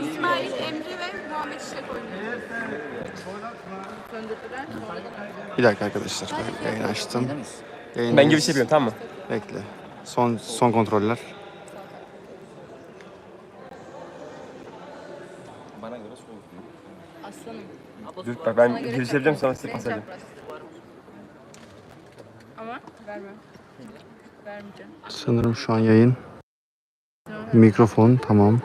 İsmail, Emre ve Muhammed İşlek oynuyor. Bir dakika arkadaşlar. Ben yayın açtım. Yayın Ben gibi bir şey yapıyorum tamam mı? Bekle. Son son kontroller. Aslanım. Dur bak ben giriş yapacağım sonra size pas edeceğim. Ama vermem. Vermeyeceğim. Sanırım şu an yayın. Mikrofon tamam.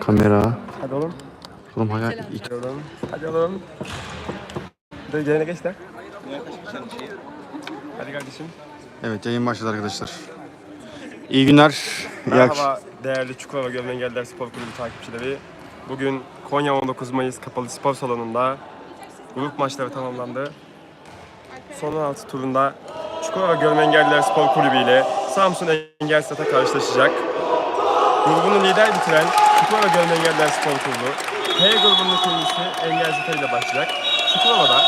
Kamera. Hadi oğlum. Oğlum hala iki- Hadi oğlum. Hadi oğlum. Dur gelene geç de. Hadi kardeşim. Evet yayın başladı arkadaşlar. İyi günler. Merhaba değerli Çukurova Gölme Engeller Spor Kulübü takipçileri. Bugün Konya 19 Mayıs Kapalı Spor Salonu'nda grup maçları tamamlandı. Son 16 turunda Çukurova Gölme Engelliler Spor Kulübü ile Samsun Engel Stat'a karşılaşacak. Grubunu lider bitiren Çukurova Gölme Engelliler Spor Kulübü H grubunun ikincisi Engel Stat ile başlayacak. Çukurova'da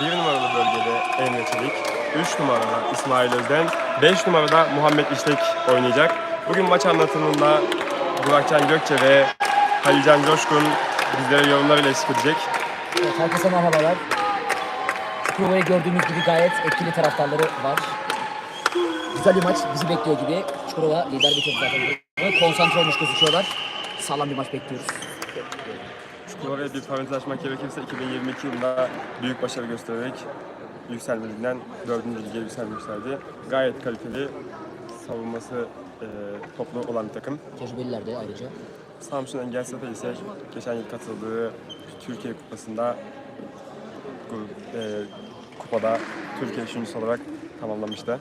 1 numaralı bölgede Emre Çelik, 3 numarada İsmail Özden, 5 numarada Muhammed İşlek oynayacak. Bugün maç anlatımında Burakcan Gökçe ve Halilcan Coşkun bizlere yorumlarıyla eşlik edecek. Evet, herkese merhabalar. Çukurova'yı gördüğünüz gibi gayet etkili taraftarları var. Güzel bir maç bizi bekliyor gibi. Çukurova lider bitirdi zaten. Konsantre olmuş gözüküyorlar. Sağlam bir maç bekliyoruz. Çukurova'ya bir parantez açmak gerekirse 2022 yılında büyük başarı göstererek yükselmeliğinden 4. lige yükselmişlerdi. Gayet kaliteli savunması e, toplu olan bir takım. Tecrübeliler de ayrıca. Samsun Engel Sefer ise geçen yıl katıldığı Türkiye Kupası'nda e, kupada Türkiye üçüncüsü olarak tamamlamıştı.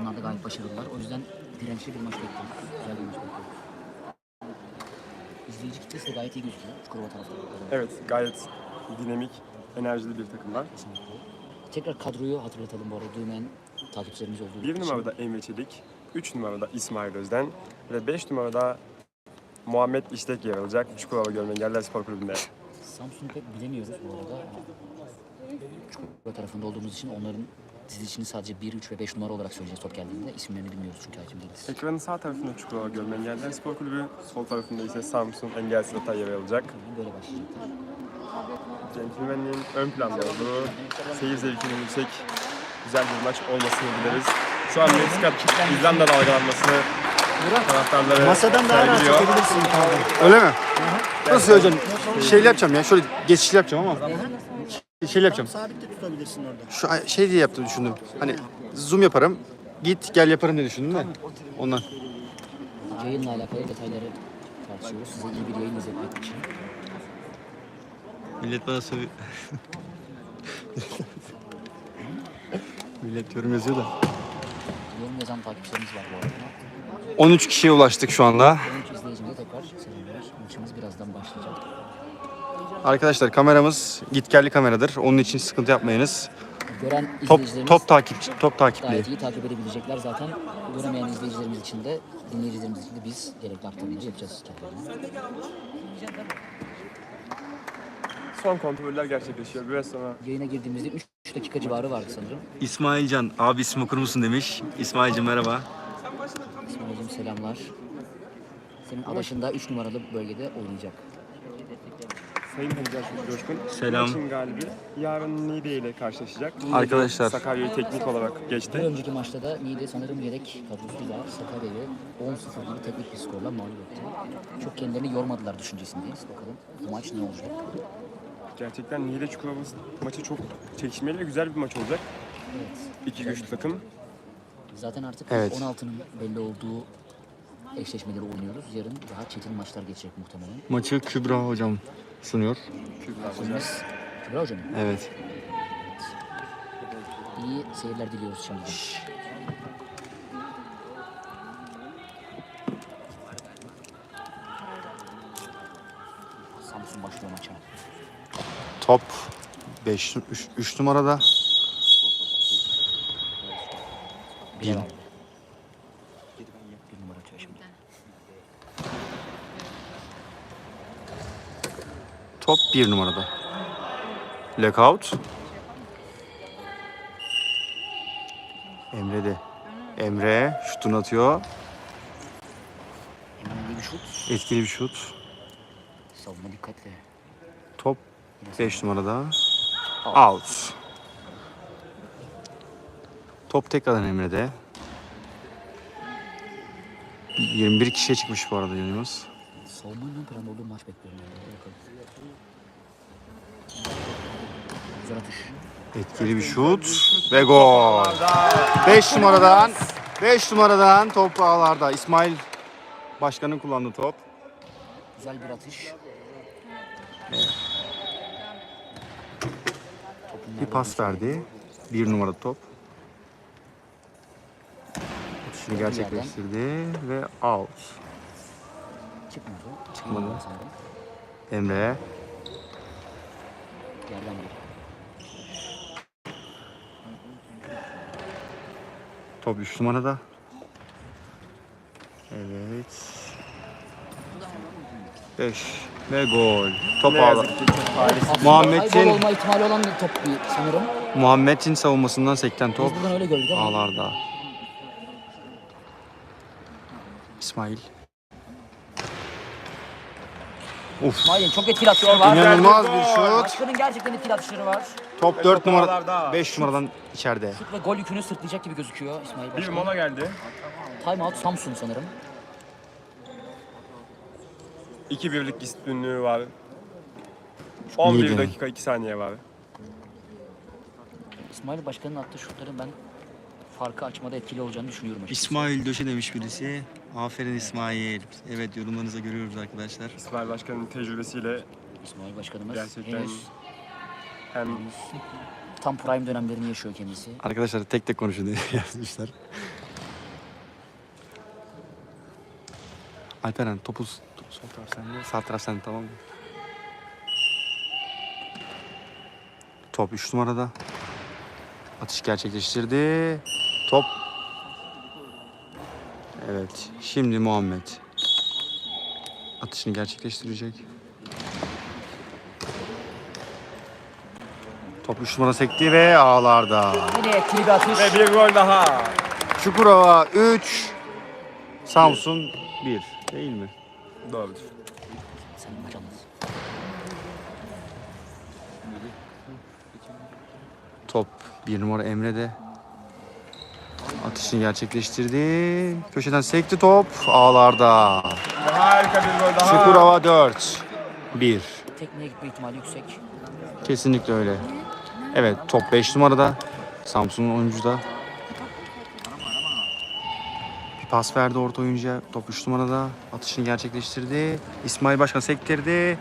Onlar da gayet başarılılar. O yüzden dirençli bir maç bekliyoruz. Güzel bir maç bekliyoruz. İzleyici kitlesi de gayet iyi gözüküyor. Çukurova taraftarları. Evet, gayet dinamik, enerjili bir takımlar. Kesinlikle. Tekrar kadroyu hatırlatalım bu arada. Duymayan takipçilerimiz olduğu Bir için. numarada Emre Çelik, 3 numarada İsmail Özden ve 5 numarada Muhammed İştek yer alacak Çukurova Gölme Engeller Spor Kulübü'nde. Samsun'u pek bilemiyoruz bu arada. Çukurova tarafında olduğumuz için onların dizilişini sadece 1, 3 ve 5 numara olarak söyleyeceğiz top geldiğinde. İsimlerini bilmiyoruz çünkü hakim değiliz. Ekranın sağ tarafında Çukurova Gölme Engeller Spor Kulübü, sol tarafında ise Samsun Engel Sırata yer alacak. Böyle başlayacak. Centilmenliğin ön planda olduğu, seyir zevkinin yüksek, güzel bir maç olmasını dileriz. Şu an Meksika İzlanda dalgalanmasını taraftarları Masadan daha rahat sergiliyor. çekebilirsin. Öyle mi? Nasıl hocam? Şeyle yapacağım ya. Şöyle geçişli yapacağım ama. Şeyle yapacağım. Sabit de tutabilirsin orada. Şu ay- şey diye yaptım düşündüm. Hani zoom yaparım. Git gel yaparım diye düşündüm de. Ondan. Yayınla alakalı detayları tartışıyoruz. Size iyi bir yayın izletmek için. Millet bana sövüyor. Millet yorum yazıyor da. Yorum yazan takipçilerimiz var bu arada. 13 kişiye ulaştık şu anda. 13 izleyicimize tekrar selamlar. Maçımız birazdan başlayacak. Arkadaşlar kameramız gitgelli kameradır. Onun için sıkıntı yapmayınız. Gören Top izleyicilerimiz top takipçi, top takipli. gayet iyi takip edebilecekler zaten. Göremeyen izleyicilerimiz için de dinleyicilerimiz için de biz gerekli aktarımları yapacağız kendilerine. Son kontroller gerçekleşiyor. Biraz sonra Yayına girdiğimizde 3 dakika civarı vardı sanırım. İsmailcan abi isim okur musun demiş. İsmailcan merhaba. İsmail'cim selamlar. Senin adaşın da 3 numaralı bölgede oynayacak. Sayın Hemcan Coşkun. Selam. Maçın galibi yarın Niğde ile karşılaşacak. Niğde Arkadaşlar. Sakarya'yı teknik olarak Bir geçti. önceki maçta da Niğde sanırım yedek kadrosuyla Sakarya'yı 10-0 gibi teknik bir skorla mağlup etti. Çok kendilerini yormadılar düşüncesindeyiz. Bakalım bu maç ne olacak? Gerçekten Niğde Çukurova maçı çok çekişmeli ve güzel bir maç olacak. Evet. İki güçlü takım. Zaten artık Evet. 16'nın belli olduğu eşleşmeleri oynuyoruz. Yarın daha çetin maçlar geçecek muhtemelen. Maçı Kübra hocam sunuyor. Biz Kübra Hocam Evet. iyi seyirler diliyoruz şimdiden. Samsun başlıyor maça. Top 5 3, 3 numarada. Bir numara atıyor şimdi. Top 1 numarada. Lockout. Emre de. Emre şutunu atıyor. şut. Etkili bir şut. Savunma dikkatli. Top 5 numarada. Out. Top tekrardan Emre'de. 21 kişiye çıkmış bu arada yanımız. Ön planda olduğu maç bekliyorum. Yani. Hadi bakalım. Güzel atış. Etkili bir şut ve gol. 5 numaradan 5 numaradan top ağlarda. İsmail Başkan'ın kullandığı top. Güzel bir atış. Topun Bir pas verdi. Bir numara top. Atışını gerçekleştirdi ve out. Çıkmadı. Çıkmadı. Emre Yerden bir. Top 3 numarada. Evet. 5 ve gol. Top. Aslında Muhammed'in- olma ihtimali olan bir top sanırım. Muhammed'in savunmasından sekten top Biz buradan öyle gördük ama. ağlarda. İsmail. Uf. İsmail'in çok etkili atışları var. İnanılmaz bir şut. Başkanın gerçekten etkili atışları var. Top 4 numara ağlarda. 5 numaradan içeride. Şut ve gol yükünü sırtlayacak gibi gözüküyor İsmail Bir mola geldi. Time out Samsun sanırım. 2 birlik üstünlüğü var. 11 İyiydi. dakika 2 saniye var. İsmail Başkan'ın attığı şutların ben farkı açmada etkili olacağını düşünüyorum açıkçası. İsmail Döşe demiş birisi. Aferin İsmail. Evet yorumlarınızı görüyoruz arkadaşlar. İsmail Başkan'ın tecrübesiyle İsmail Başkanımız gerçekten henüz hem tam prime dönemlerini yaşıyor kendisi. Arkadaşlar tek tek konuşun diye yazmışlar. Alperen topu, topu sol taraf sende, sağ taraf sende tamam mı? Top 3 numarada. Atış gerçekleştirdi. Top. Evet. Şimdi Muhammed. Atışını gerçekleştirecek. Top 3 numara sekti ve ağlarda. Yine bir atış. ve bir gol daha. Çukurova 3, Samsun 1. Değil mi? Doğrudur. Sen maç anlat. Top 1 numara Emre'de. Atışını gerçekleştirdi. Köşeden sekti top. Ağlarda. Harika bir gol daha. Çukurova 4. 1. Tekneye gitme ihtimali yüksek. Kesinlikle öyle. Evet top 5 numarada. Samsun'un oyuncu da. Bir pas verdi orta oyuncuya. Top 3 numarada. Atışını gerçekleştirdi. İsmail Başkan sektirdi.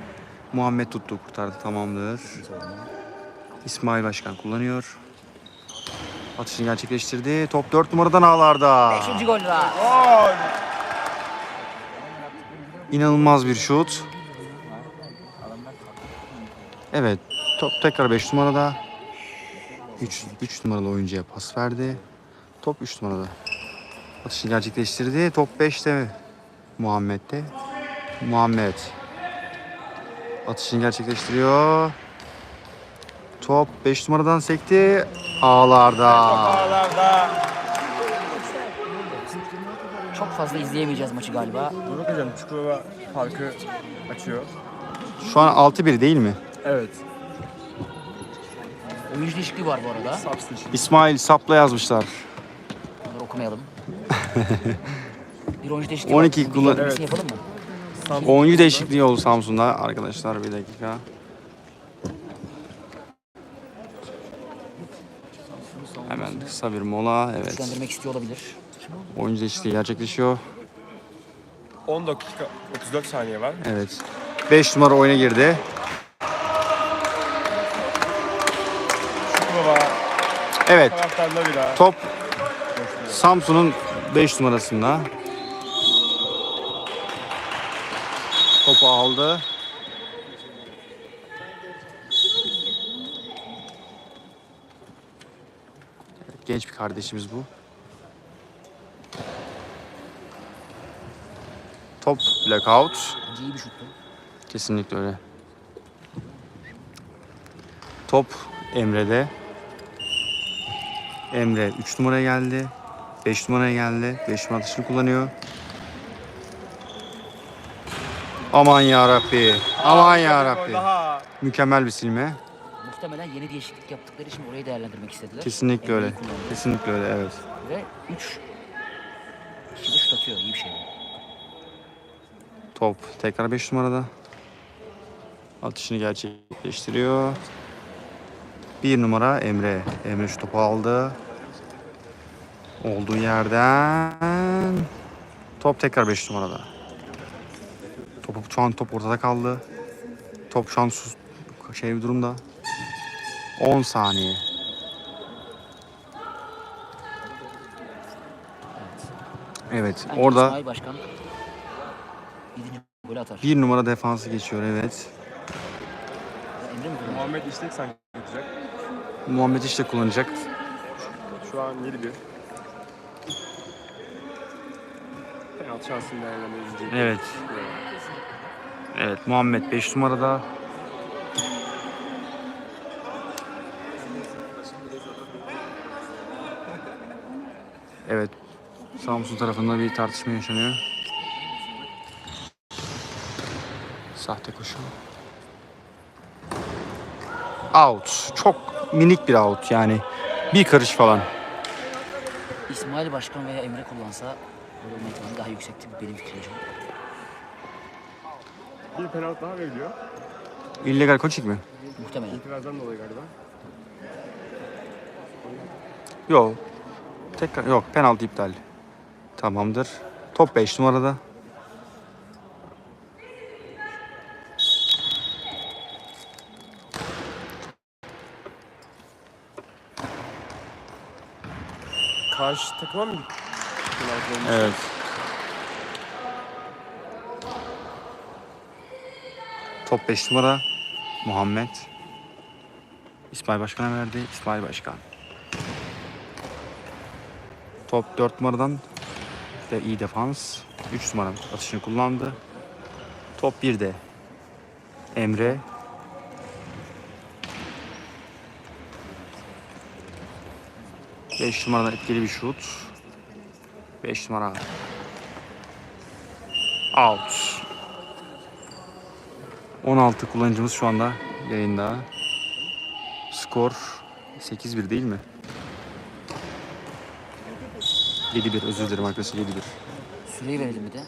Muhammed tuttu kurtardı tamamdır. İsmail Başkan kullanıyor. Atışını gerçekleştirdi. Top 4 numaradan ağlarda. Beşinci gol daha. Gol. İnanılmaz bir şut. Evet. Top tekrar 5 numarada. 3 3 numaralı oyuncuya pas verdi. Top 3 numarada. Atışını gerçekleştirdi. Top 5'te Muhammed'de. Muhammed. Atışını gerçekleştiriyor. Top 5 numaradan sekti. Ağlarda. Ağlarda. Çok fazla izleyemeyeceğiz maçı galiba. Burak Hocam Çukurova farkı açıyor. Şu an 6-1 değil mi? Evet. Oyuncu değişikliği var bu arada. İsmail Sapla yazmışlar. Bunları okumayalım. bir oyuncu değişikliği 12 var. kullan- Evet. yapalım mı? Oyuncu değişikliği oldu Samsun'da arkadaşlar bir dakika. Hemen kısa bir mola. Evet. Güçlendirmek istiyor olabilir. Oyuncu değişikliği gerçekleşiyor. 10 dakika 34 saniye var. Evet. 5 numara oyuna girdi. Evet. Top Samsun'un 5 numarasında. Topu aldı. Evet, Genç bir kardeşimiz bu. Top blackout. İyi bir şuttu. Kesinlikle öyle. Top Emre'de. Emre 3 numaraya geldi. 5 numaraya geldi. 5 numara atışını kullanıyor. Aman ya Rabbi. Aman ya Rabbi. Mükemmel bir silme. Muhtemelen yeni değişiklik yaptıkları için orayı değerlendirmek istediler. Kesinlikle öyle. Kesinlikle öyle evet. Ve 3 kişi de şut atıyor. İyi bir şey. Top tekrar 5 numarada. Atışını gerçekleştiriyor. Bir numara Emre. Emre şu topu aldı. Olduğu yerden top tekrar 5 numarada. Topu şu an top ortada kaldı. Top şu an sus, şey bir durumda. 10 saniye. Evet Bence orada İsmail Başkan 7. golü atar. bir numara defansı geçiyor evet. Ya Emre mi kullanıyor? Muhammed İştek sanki yapacak. Muhammed işte kullanacak. Şu an 7-1. Şansını değerlendirecek. Evet. Evet Muhammed 5 numarada. Evet. Samsun tarafında bir tartışma yaşanıyor. Sahte koşu. Out. Çok minik bir out yani. Bir karış falan. İsmail Başkan veya Emre kullansa olma ihtimali daha yüksekti. Benim fikrim. Bir penaltı daha veriliyor. İllegal koçik mi? Muhtemelen. İtirazdan dolayı galiba. Yok. Tekrar yok penaltı iptal. Tamamdır. Top 5 numarada. Karşı takıma mı gitti? Evet. Top 5 numara Muhammed. İsmail Başkan'a verdi. İsmail Başkan. Top 4 numaradan de iyi defans. 3 numara atışını kullandı. Top 1'de Emre. Beş numaradan etkili bir şut. 5 numara. Out. 16 kullanıcımız şu anda yayında. Skor 8-1 değil mi? 7-1 özür dilerim arkadaşlar 7-1. Süreyi verelim bir de.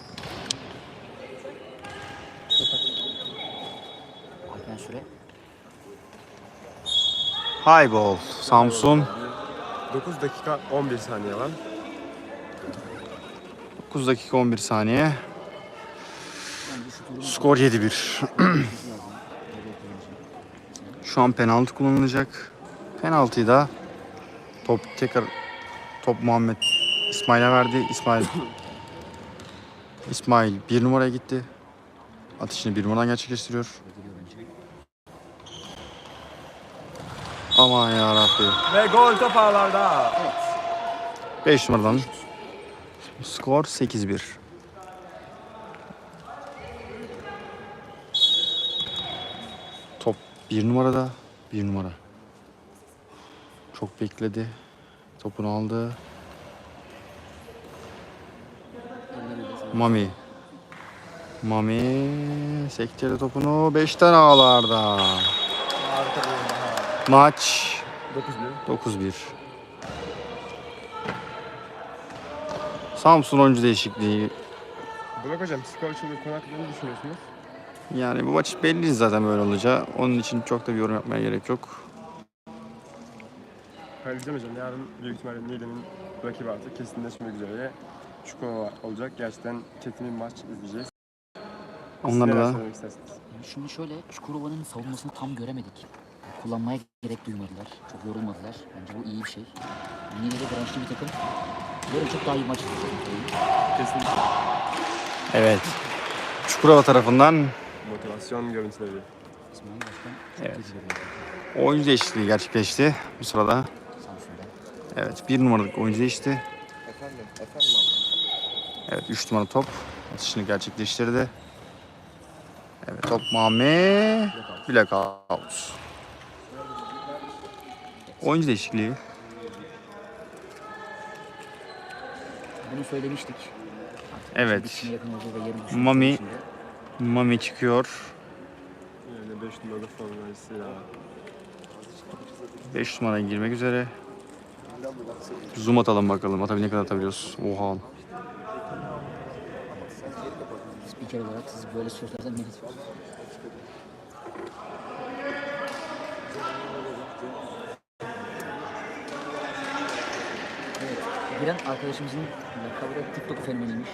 Alpen süre. High ball. Samsun 9 dakika 11 saniye var. 9 dakika 11 saniye. Skor 7-1. Şu an penaltı kullanılacak. Penaltıyı da top tekrar top Muhammed İsmail'e verdi. İsmail İsmail bir numaraya gitti. Atışını bir numaradan gerçekleştiriyor. Aman ya Rabbi. Ve gol top ağlarda. 5 numaradan skor 8-1. Top 1 numarada. 1 numara. Çok bekledi. Topunu aldı. Mami. Mami sektirdi topunu 5'ten ağlarda. Bir. Maç 9-1. 9-1. Samsun oyuncu değişikliği. Burak hocam skor hakkında ne düşünüyorsunuz? Yani bu maç belli zaten böyle olacağı. Onun için çok da bir yorum yapmaya gerek yok. Halilcan hocam yarın büyük ihtimalle Niğde'nin rakibi artık kesinleşmek üzere. Çukurova olacak. Gerçekten çetin bir maç izleyeceğiz. Neler da? Şimdi şöyle Çukurova'nın savunmasını tam göremedik. Kullanmaya gerek duymadılar. Çok yorulmadılar. Bence bu iyi bir şey. Niğde'de branşlı bir takım. Böyle çok daha iyi maç. Kesinlikle. evet. Çukurova tarafından Motivasyon görüntüleri. Evet. oyuncu değişikliği gerçekleşti bu sırada. Samsun'da. Evet bir numaralık oyuncu değişti. Efendim, efendim Evet 3 numara top atışını gerçekleştirdi. Evet top Muhammed. Blackout. Oyuncu değişikliği. Söylemiştik. Artık Evet. yakın olduğu ve Mami Mami çıkıyor. Yani 5 numaralı formasıyla. 5 numaraya girmek üzere. Zoom atalım bakalım. Atabil ne kadar atabiliyoruz. Oha. Spiker olarak siz böyle sözlerden ne Evet, giren arkadaşımızın lakabı da TikTok fenomeniymiş.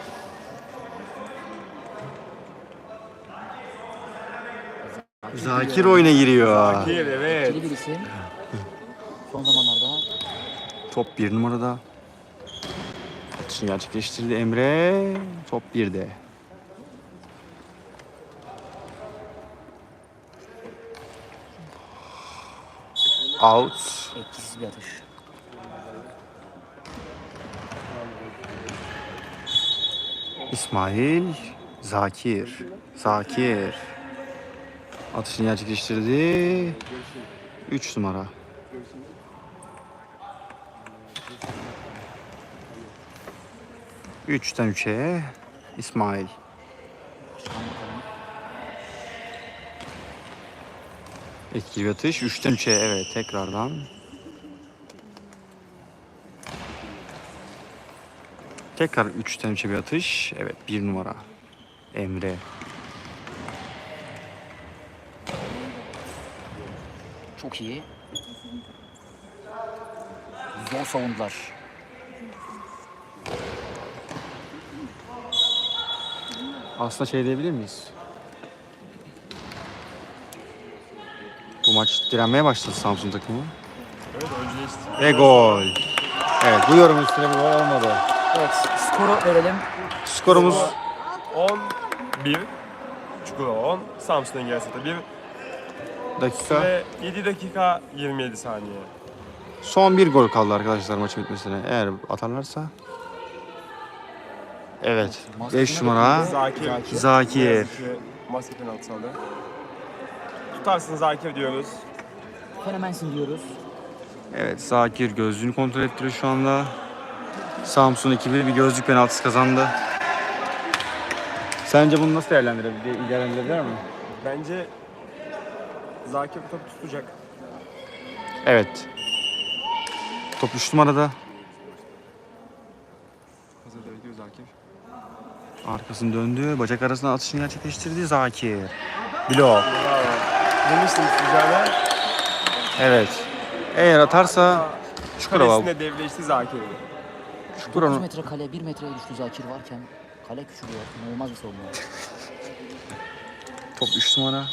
Zakir oyuna giriyor. Zakir evet. Etkili bir isim. Son zamanlarda Top 1 numarada. Atışını gerçekleştirdi Emre. Top 1'de. Out. etkisiz bir atış. İsmail. Zakir. Zakir. Atışını gerçekleştirdi. 3 numara. Üçten üçe İsmail. Etkili atış. Üçten üçe evet tekrardan. Tekrar üçten üçe bir atış. Evet bir numara. Emre. Çok iyi. Zor savundular. Aslında şey diyebilir miyiz? Bu maç direnmeye başladı Samsun takımı. Evet. Ve gol. Evet bu yorum üstüne bir gol olmadı. Evet, skoru verelim. Skorumuz 11 Çukurova 10 Samsun Engelset'e 1 dakika. ve 7 dakika 27 saniye. Son bir gol kaldı arkadaşlar maçın bitmesine. Eğer atarlarsa. Evet. 5 numara. Zakir. Zakir. Ki Maske penaltı aldı. Tutarsın Zakir diyoruz. Fenomensin diyoruz. Evet Zakir gözlüğünü kontrol ettiriyor şu anda. Samsun ekibi bir gözlük penaltısı kazandı. Sence bunu nasıl değerlendirebilir, değerlendirebilir mi? Bence Zakir bu topu tutacak. Evet. Top 3 numarada. Hazırda bekliyor Zakir. Arkasını döndü. Bacak arasına atışını gerçekleştirdi Zakir. Blok. Demiştim tutacağına. Evet. Eğer atarsa Çukurova. Kalesinde devleşti Zakir'i. 9 Çukurova. metre kale 1 metreye düştü Zakir varken kale küçülüyor. İnanılmaz bir savunma. Top 3 numara.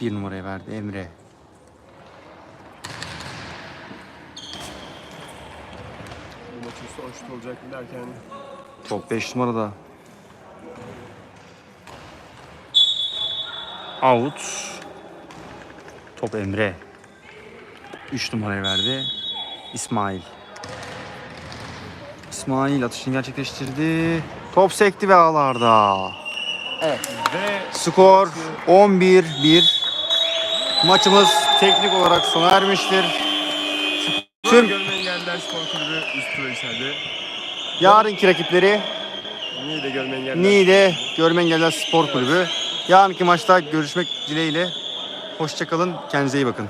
1 numaraya verdi Emre. Bu maçın son şut olacak derken Top 5 numarada. Out. Top Emre. 3 numaraya verdi. İsmail. İsmail atışını gerçekleştirdi. Top sekti ve ağlarda. Evet, ve Skor 11-1. Maçımız teknik olarak sona ermiştir. Tüm Görme Engelliler Spor Kulübü üst tura yükseldi. yarınki rakipleri Niğde Görme Engelliler. Niğde Görme Engelliler Spor Kulübü. Yarınki maçta görüşmek dileğiyle. Hoşçakalın. Kendinize iyi bakın.